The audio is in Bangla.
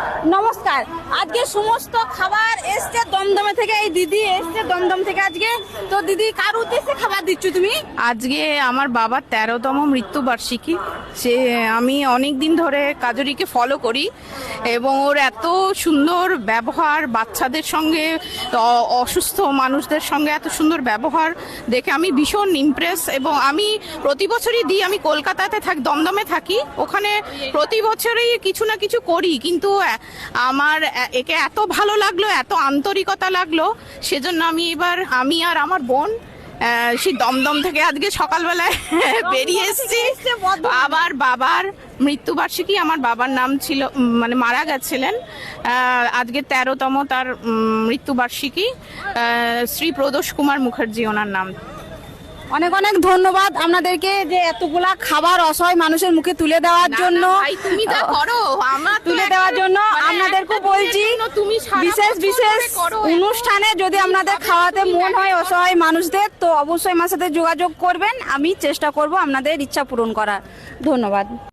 that. নমস্কার। আজকে সমস্ত খাবার এসছে দমদমে থেকে, এই দিদি এসছে দমদম থেকে আজকে। তো দিদি, কার উদ্দেশ্যে খাবার দিচ্ছ তুমি? আজকে আমার বাবার তেরোতম মৃত্যুবার্ষিকী। সে, আমি অনেক দিন ধরে কাজরিকে ফলো করি এবং ওর এত সুন্দর ব্যবহার, বাচ্চাদের সঙ্গে অসুস্থ মানুষদের সঙ্গে এত সুন্দর ব্যবহার দেখে আমি ভীষণ ইমপ্রেস এবং আমি প্রতি বছরই দিই, আমি কলকাতাতে থাকি, দমদমে থাকি। ওখানে প্রতি বছরই কিছু না কিছু করি, কিন্তু আমার একে এত ভালো লাগল এত আন্তরিকতা লাগল সেজন্য আমি এবার আমি আর আমার বোন সেই দমদম থেকে আজকে সকালবেলায় বেরিয়ে এসেছি। আবার বাবার মৃত্যুবার্ষিকী আমার বাবার নাম ছিল মানে মারা গেছিলেন। আজকে তেরোতম তার মৃত্যুবার্ষিকী। শ্রী প্রদোষ কুমার মুখার্জি ওনার নাম। অনেক অনেক ধন্যবাদ আপনাদেরকে যে এতগুলা খাবার অসহায় মানুষের মুখে তুলে দেওয়ার জন্য। ভাই, তুমি যা করো আমার তুলে দেওয়ার জন্য। আপনাদেরকে বলছি তুমি সারা বিশেষ বিশেষ অনুষ্ঠানে যদি আপনাদের খাওয়াতে মন হয় অসহায় মানুষদের তো অবশ্যই আমার সাথে যোগাযোগ করবেন। আমি চেষ্টা করব আপনাদের ইচ্ছা পূরণ করার। ধন্যবাদ।